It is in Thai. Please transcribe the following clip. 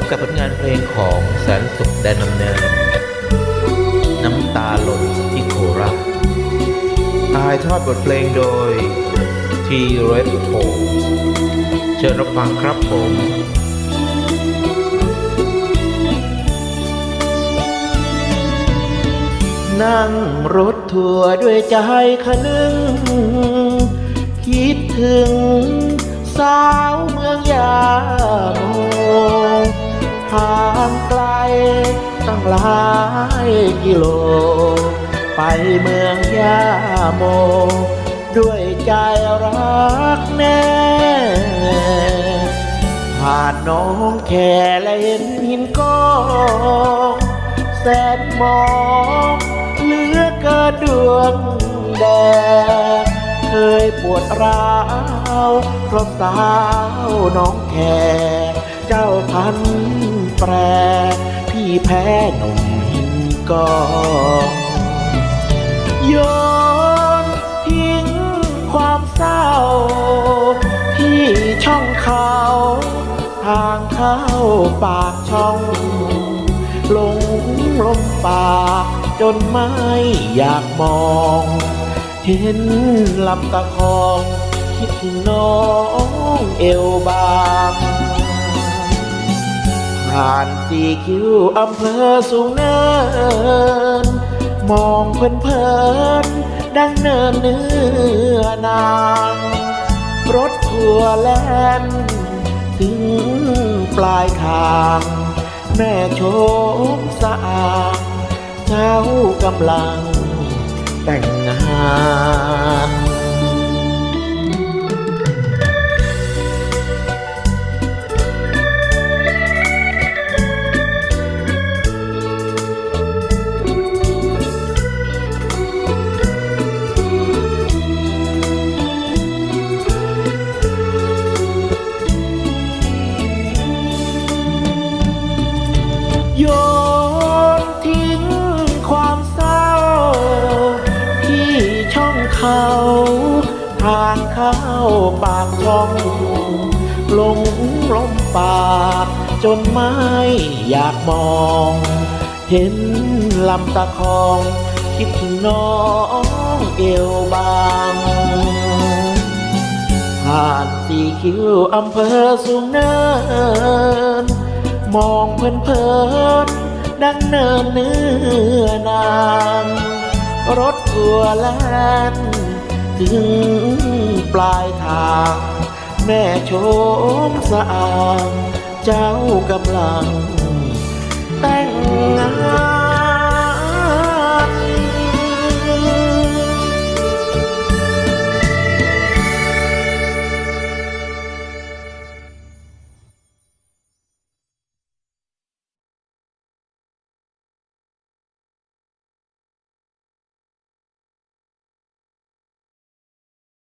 บกับผลงานเพลงของแสนสุขแดนนำเนิน น้ำตาหล่นที่โคราชถ่ายทอดบทเพลงโดยทีเรดโ o เชิญรับฟังครับผมนั่งรถทัวร์ด้วยใจคะนึง คิดถึงสาวเมืองายกิโล ไปเมืองยาโม ด้วยใจรักแน่ผ่านน้องแค่และเห็นหินก้องแสนมองเหลือเกินดวงแดงเคยปวดร้าวเพราะสาวน้องแค่เจ้าพันแปร พี่แพ้หนุ่มหินก้องโยนทิ้งความเศร้า ที่ช่องเขา ทางเข้าปากช่อง ลงลมปากจนไม่อยากมอง เห็นลำตะคอง คิดถึงน้องเอวบา ผ่านสี่คิวอำเภอสูงเนิน มองเพลินเพลินดังเนินเนื้อนาง รถทัวร์แล่นถึงปลายทาง แม่โชมสะอาดเจ้ากำลังแต่งงาน เขา ทางเข้าปากช่องลงลมปากจนไม่อยากมอง เห็นลำตะคอง คิดถึงน้องเอวบางผ่านสี่คิวอำเภอสูงเนิน มองเพลินเพลินดังเนินเนื้อนาง รถทัวร์แลนถึงปลายทาง แม่โชมสะอางเจ้ากำลัง แต่งงาน